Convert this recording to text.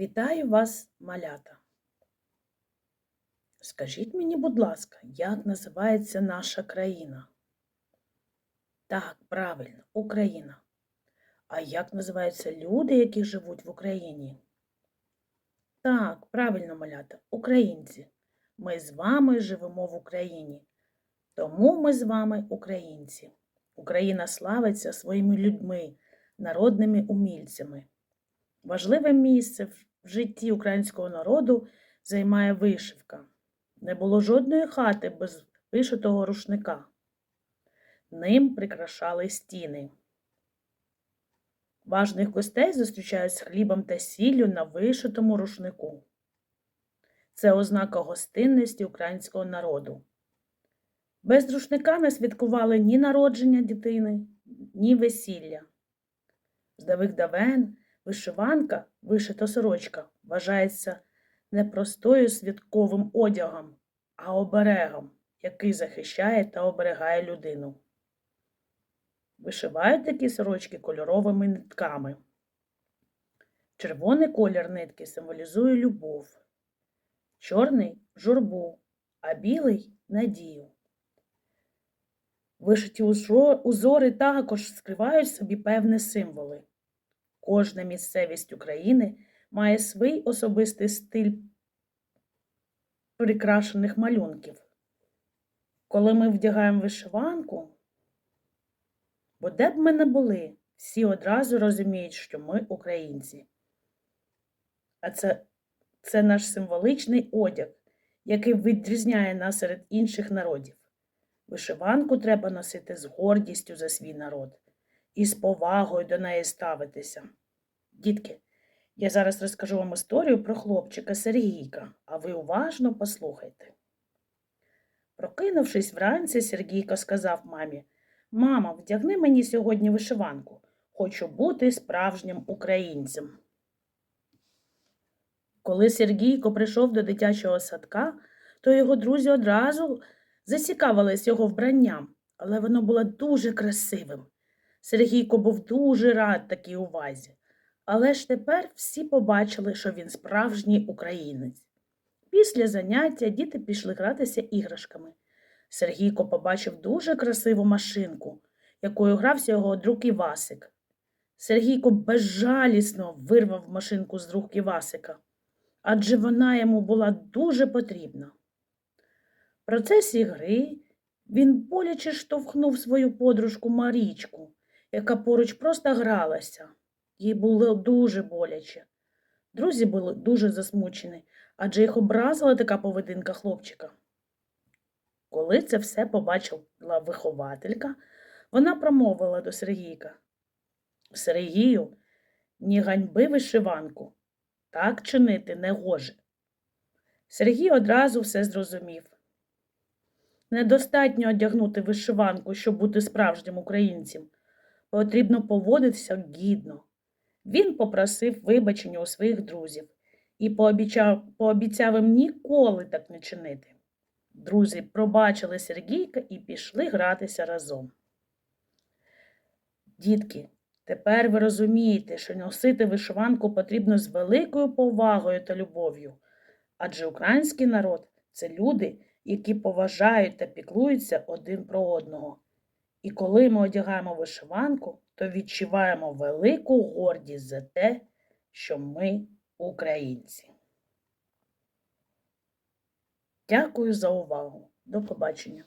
Вітаю вас, малята. Скажіть мені, будь ласка, як називається наша країна? Так, правильно, Україна. А як називаються люди, які живуть в Україні? Так, правильно, малята, українці. Ми з вами живемо в Україні. Тому ми з вами українці. Україна славиться своїми людьми, народними умільцями. Важливе місце в житті українського народу займає вишивка. Не було жодної хати без вишитого рушника. Ним прикрашали стіни. Важних гостей зустрічають з хлібом та сіллю на вишитому рушнику. Це ознака гостинності українського народу. Без рушника не святкували ні народження дитини, ні весілля. З давих давен вишиванка, вишита сорочка, вважається не простою святковим одягом, а оберегом, який захищає та оберегає людину. Вишивають такі сорочки кольоровими нитками. Червоний колір нитки символізує любов, чорний журбу, а білий надію. Вишиті узори також скривають собі певні символи. Кожна місцевість України має свій особистий стиль прикрашених малюнків. Коли ми вдягаємо вишиванку, бо де б ми не були, всі одразу розуміють, що ми українці. А це, це наш символичний одяг, який відрізняє нас серед інших народів. Вишиванку треба носити з гордістю за свій народ і з повагою до неї ставитися. Дітки, я зараз розкажу вам історію про хлопчика Сергійка, а ви уважно послухайте. Прокинувшись вранці, Сергійко сказав мамі Мама, вдягни мені сьогодні вишиванку. Хочу бути справжнім українцем. Коли Сергійко прийшов до дитячого садка, то його друзі одразу зацікавились його вбранням, але воно було дуже красивим. Сергійко був дуже рад такій увазі. Але ж тепер всі побачили, що він справжній українець. Після заняття діти пішли гратися іграшками. Сергійко побачив дуже красиву машинку, якою грався його друг Івасик. Сергійко безжалісно вирвав машинку з рук Івасика, адже вона йому була дуже потрібна. В процесі гри він боляче штовхнув свою подружку Марічку, яка поруч просто гралася. Їй було дуже боляче. Друзі були дуже засмучені, адже їх образила така поведінка хлопчика. Коли це все побачила вихователька, вона промовила до Сергійка. Сергію, ні ганьби вишиванку, так чинити не гоже. Сергій одразу все зрозумів. Недостатньо одягнути вишиванку, щоб бути справжнім українцем. Потрібно поводитися гідно. Він попросив вибачення у своїх друзів і пообіцяв, пообіцяв їм ніколи так не чинити. Друзі пробачили Сергійка і пішли гратися разом. Дітки, тепер ви розумієте, що носити вишиванку потрібно з великою повагою та любов'ю, адже український народ це люди, які поважають та піклуються один про одного. І коли ми одягаємо вишиванку, то відчуваємо велику гордість за те, що ми українці. Дякую за увагу. До побачення.